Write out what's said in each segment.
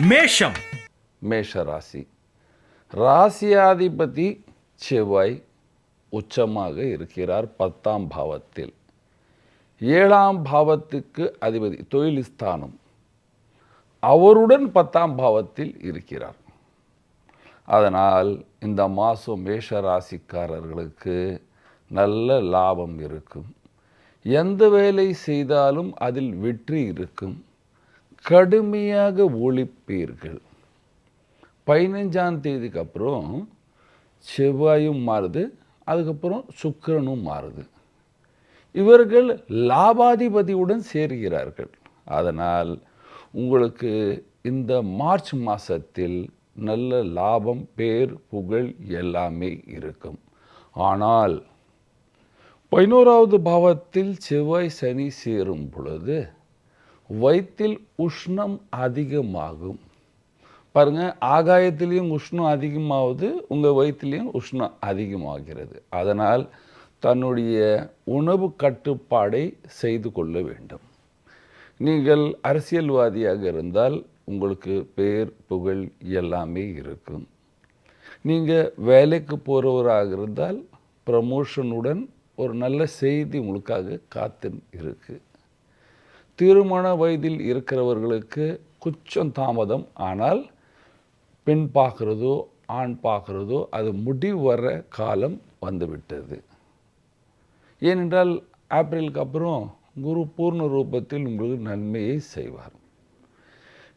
மேஷம். மேஷ ராசி. ராசியாதிபதி செவ்வாய் உச்சமாக இருக்கிறார் பத்தாம் பாவத்தில். ஏழாம் பாவத்துக்கு அதிபதி தொழில் ஸ்தானம். அவருடன் பத்தாம் பாவத்தில் இருக்கிறார். அதனால் இந்த மாதம் மேஷ ராசிக்காரர்களுக்கு நல்ல லாபம் இருக்கும். எந்த வேலை செய்தாலும் அதில் வெற்றி இருக்கும். கடுமையாக ஒழிப்பீர்கள். பதினஞ்சாம் தேதிக்கு அப்புறம் செவ்வாயும் மாறுது அதுக்கப்புறம் சுக்கிரனும் மாறுது. இவர்கள் லாபாதிபதியுடன் சேர்கிறார்கள். அதனால் உங்களுக்கு இந்த மார்ச் மாதத்தில் நல்ல லாபம் பேர் புகழ் எல்லாமே இருக்கும். ஆனால் பதினோராவது பாவத்தில் செவ்வாய் சனி சேரும் பொழுது வயிற்றில் உஷ்ணம் அதிகமாகும். பாருங்க ஆகாயத்திலையும் உஷ்ணம் அதிகமாகுது உங்கள் வயிற்றுலேயும் உஷ்ணம் அதிகமாகிறது. அதனால் தன்னுடைய உணவு கட்டுப்பாடை செய்து கொள்ள வேண்டும். நீங்கள் அரசியல்வாதியாக இருந்தால் உங்களுக்கு பேர் புகழ் எல்லாமே இருக்கும். நீங்கள் வேலைக்கு போகிறவராக இருந்தால் ப்ரமோஷனுடன் ஒரு நல்ல செய்தி உங்களுக்காக காத்து இருக்குது திருமண வயதில் இருக்கிறவர்களுக்கு கொஞ்சம் தாமதம். ஆனால் பெண் பார்க்குறதோ ஆண் பார்க்குறதோ அது முடிவு வர காலம் வந்துவிட்டது. ஏனென்றால் ஏப்ரலுக்கு அப்புறம் குரு பூர்ண ரூபத்தில் உங்களுக்கு நன்மையை செய்வார்.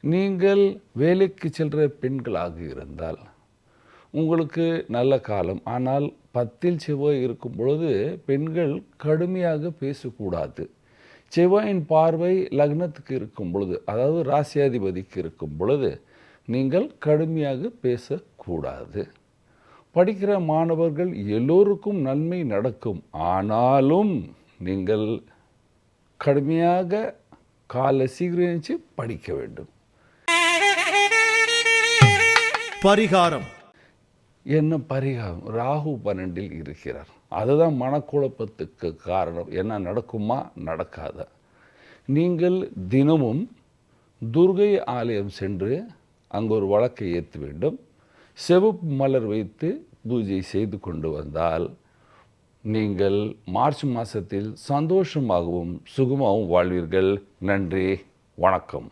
நீங்கள் வேலைக்கு செல்கிற பெண்களாக இருந்தால் உங்களுக்கு நல்ல காலம். ஆனால் பத்தில் செவ்வாய் இருக்கும் பொழுது பெண்கள் கடுமையாக பேசக்கூடாது. செவ்வாயின் பார்வை லக்னத்துக்கு இருக்கும் பொழுது அதாவது ராசியாதிபதிக்கு இருக்கும் பொழுது நீங்கள் கடுமையாக பேசக்கூடாது. படிக்கிற மாணவர்கள் எல்லோருக்கும் நன்மை நடக்கும். ஆனாலும் நீங்கள் கடுமையாக காலை சீக்கிரமிச்சு படிக்க வேண்டும். பரிகாரம். என்ன பரிகாரம்? ராகு பன்னெண்டில் இருக்கிறார். அதுதான் மனக்குழப்பத்துக்கு காரணம். என்ன நடக்குமா? நடக்காத. நீங்கள் தினமும் துர்கை ஆலயம் சென்று அங்கு ஒரு வழக்கை ஏற்ற வேண்டும். செவப்பு மலர் வைத்து பூஜை செய்து கொண்டு வந்தால் நீங்கள் மார்ச் மாதத்தில் சந்தோஷமாகவும் சுகமாகவும் வாழ்வீர்கள். நன்றி வணக்கம்.